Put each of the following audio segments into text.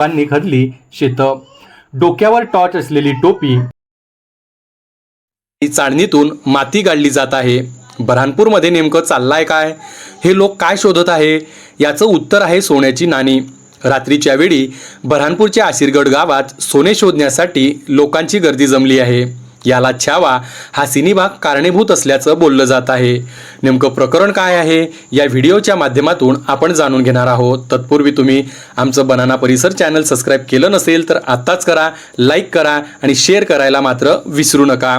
लोकांनी खदली शेतं. डोक्यावर टॉर्च असलेली टोपी. चाळणीतून माती गाडली जात आहे. बऱ्हाणपूरमध्ये नेमकं चाललंय काय? हे लोक काय शोधत आहे? याचं उत्तर आहे सोन्याची नाणी. रात्रीच्या वेळी बऱ्हाणपूरच्या आशिरगड गावात सोने शोधण्यासाठी लोकांची गर्दी जमली आहे. याला छावा हा सिनेभाग कारणीभूत असल्याचं बोललं जात आहे. नेमकं प्रकरण काय आहे? या व्हिडिओच्या माध्यमातून आपण जाणून घेणार आहोत. तत्पूर्वी तुम्ही आमचं बनाना परिसर चॅनल सबस्क्राईब केलं नसेल तर आत्ताच करा लाईक करा आणि शेअर करायला मात्र विसरू नका.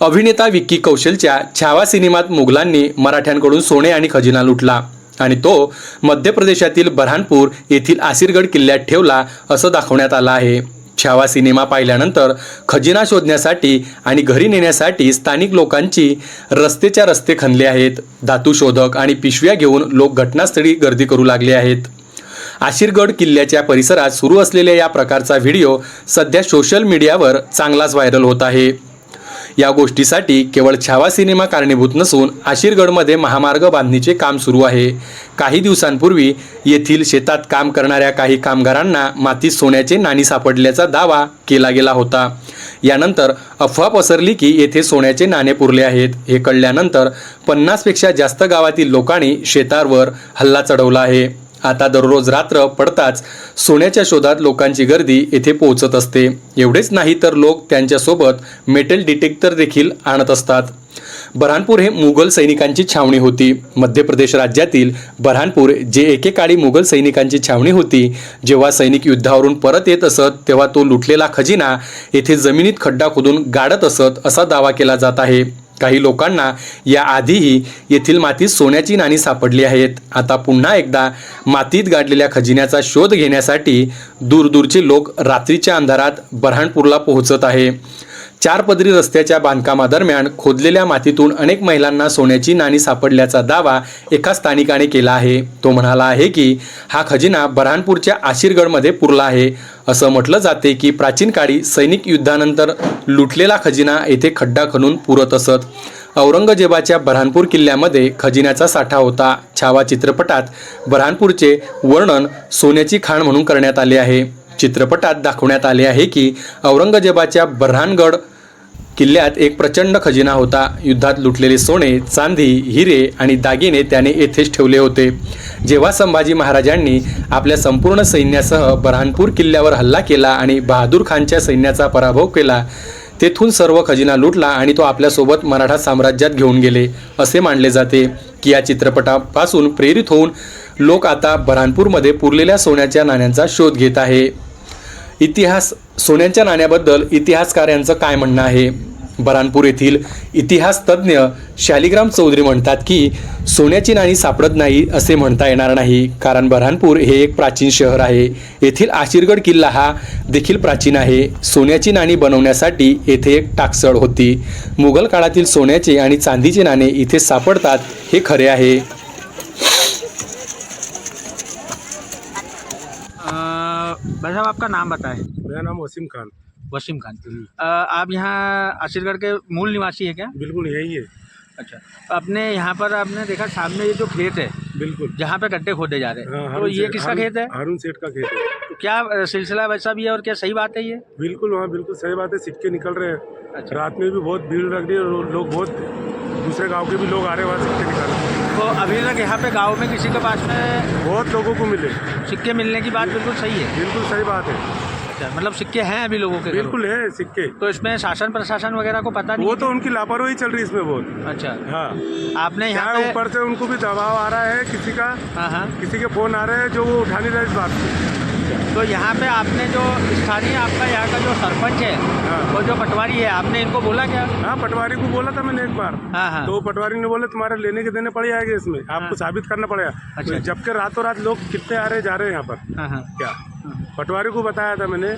अभिनेता विक्की कौशलच्या छावा सिनेमात मुघलांनी मराठ्यांकडून सोने आणि खजिना लुटला आणि तो मध्य प्रदेशातील बऱ्हाणपूर येथील आसिरगड किल्ल्यात ठेवला असं दाखवण्यात आलं आहे. छावा सिनेमा पाहिल्यानंतर खजिना शोधण्यासाठी आणि घरी नेण्यासाठी स्थानिक लोकांची रस्तेच्या रस्ते खणले आहेत. धातू शोधक आणि पिशव्या घेऊन लोक घटनास्थळी गर्दी करू लागले आहेत. आशिरगड किल्ल्याच्या परिसरात सुरू असलेल्या या प्रकारचा व्हिडिओ सध्या सोशल मीडियावर चांगलाच व्हायरल होत आहे. या गोष्टीसाठी केवळ छावा सिनेमा कारणीभूत नसून आशिरगडमध्ये महामार्ग बांधणीचे काम सुरू आहे. काही दिवसांपूर्वी येथील शेतात काम करणाऱ्या काही कामगारांना मातीत सोन्याचे नाणी सापडल्याचा दावा केला गेला होता. यानंतर अफवा पसरली की येथे सोन्याचे नाणे पुरले आहेत. हे कळल्यानंतर पन्नासपेक्षा जास्त गावातील लोकांनी शेतावर हल्ला चढवला आहे. आता दररोज रात्र पडताच सोन्याच्या शोधात लोकांची गर्दी येथे पोहोचत असते. एवढेच नाही तर लोक त्यांच्यासोबत मेटल डिटेक्टर देखील आणत असतात. बऱ्हाणपूर हे मुघल सैनिकांची छावणी होती. मध्य प्रदेश राज्यातील बऱ्हाणपूर जे एकेकाळी मुघल सैनिकांची छावणी होती जेव्हा सैनिक युद्धावरून परत येत असत तेव्हा तो लुटलेला खजिना येथे जमिनीत खड्डा खोदून गाडत असत असा दावा केला जात आहे. काही लोकांना या आधीही येथील मातीत सोन्याची नाणी सापडली आहेत. आता पुन्हा एकदा मातीत गाडलेल्या खजिन्याचा शोध घेण्यासाठी दूरदूरचे लोक रात्रीच्या अंधारात बऱ्हाणपूरला पोहोचत आहे. चार पदरी रस्त्याच्या बांधकामादरम्यान खोदलेल्या मातीतून अनेक महिलांना सोन्याची नाणी सापडल्याचा दावा एका स्थानिकाने केला आहे. तो म्हणाला आहे की हा खजिना बऱ्हाणपूरच्या आशिरगडमध्ये पुरला आहे. असं म्हटलं जाते की प्राचीन काळी सैनिक युद्धानंतर लुटलेला खजिना येथे खड्डा खणून पुरत असत. औरंगजेबाच्या बऱ्हाणपूर किल्ल्यामध्ये खजिन्याचा साठा होता. छावा चित्रपटात बऱ्हाणपूरचे वर्णन सोन्याची खाण म्हणून करण्यात आले आहे. चित्रपटात दाखवण्यात आले आहे की औरंगजेबाच्या बऱ्हाणगड किल्ल्यात एक प्रचंड खजिना होता. युद्धात लुटलेले सोने चांदी हिरे आणि दागिने त्याने येथेच ठेवले होते. जेव्हा संभाजी महाराजांनी आपल्या संपूर्ण सैन्यासह बऱ्हाणपूर किल्ल्यावर हल्ला केला आणि बहादूर खानच्या सैन्याचा पराभव केला तेथून सर्व खजिना लुटला आणि तो आपल्यासोबत मराठा साम्राज्यात घेऊन गेले असे मानले जाते. की या चित्रपटापासून प्रेरित होऊन लोक आता बऱ्हाणपूरमध्ये पुरलेल्या सोन्याच्या नाण्यांचा शोध घेत आहे. इतिहास सोन्याच्या नाण्याबद्दल इतिहासकारांचं काय म्हणणं आहे? बऱ्हाणपूर येथील इतिहास तज्ज्ञ शालिग्राम चौधरी म्हणतात की सोन्याची नाणी सापडत नाही असे म्हणता येणार नाही. कारण बऱ्हाणपूर हे एक प्राचीन शहर आहे. येथील आशिरगड किल्ला हा देखील प्राचीन आहे. सोन्याची नाणी बनवण्यासाठी येथे एक टाकसळ होती. मुघल काळातील सोन्याचे आणि चांदीचे नाणे इथे सापडतात हे खरे आहे. भाई साहब आपका नाम बताएँ। मेरा नाम वसीम खान। वसीम खान। आप यहाँ आशिरगढ़ के मूल निवासी है क्या? बिल्कुल यही है। अच्छा। अपने यहाँ पर आपने देखा सामने ये जो खेत है बिल्कुल। जहाँ पे गड्ढे खोदे जा रहे हाँ, हैं तो ये किसका खेत है? हारून सेठ का खेत है। तो क्या सिलसिला वैसा भी है और क्या सही बात है ये? बिल्कुल वहाँ बिल्कुल सही बात है सिक्के निकल रहे हैं। अच्छा। रात में भी बहुत भीड़ लग रही है और लोग बहुत दूसरे गाँव के भी लोग आ रहे हैं वहाँ सिक्के निकालने। तो अभी तक यहाँ पे गाँव में किसी के पास में बहुत लोगों को मिले। सिक्के मिलने की बात बिल्कुल सही है। बिल्कुल सही बात है। अच्छा मतलब सिक्के हैं अभी लोगों के बिल्कुल है सिक्के। तो इसमें शासन प्रशासन वगैरह को पता नहीं वो तो उनकी लापरवाही चल रही है इसमें बहुत। अच्छा। हाँ। आपने यहाँ ऊपर से उनको भी दबाव आ रहा है किसी का हाँ हाँ। किसी के फ़ोन आ रहे हैं जो वो उठा नहीं रहे इस बात को। तो यहाँ पे आपने जो स्थानीय आपका यहाँ का जो सरपंच है हाँ। वो जो पटवारी है आपने इनको बोला क्या? हाँ पटवारी को बोला था मैंने एक बार। हाँ हाँ। तो पटवारी ने बोला तुम्हारे लेने के देने पड़ जाएँगे इसमें। आपको साबित करना पड़ेगा। अच्छा। जबकि रातों रात लोग कितने आ रहे जा रहे हैं यहाँ पर। हाँ हाँ। क्या? पटवारी को बताया था मैंने।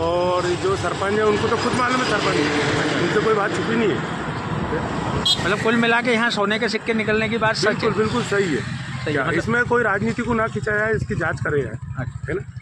और जो सरपंच है उनको तो खुद मालूम है सरपंच। उनसे कोई बात छुपी नहीं है। मतलब कुल मिला के यहाँ सोने के सिक्के निकलने की बात बिल्कुल बिल्कुल सही है। है, मतलब- इसमें कोई राजनीति को ना खिंचाया है इसकी जाँच करे है अच्छा। है ना?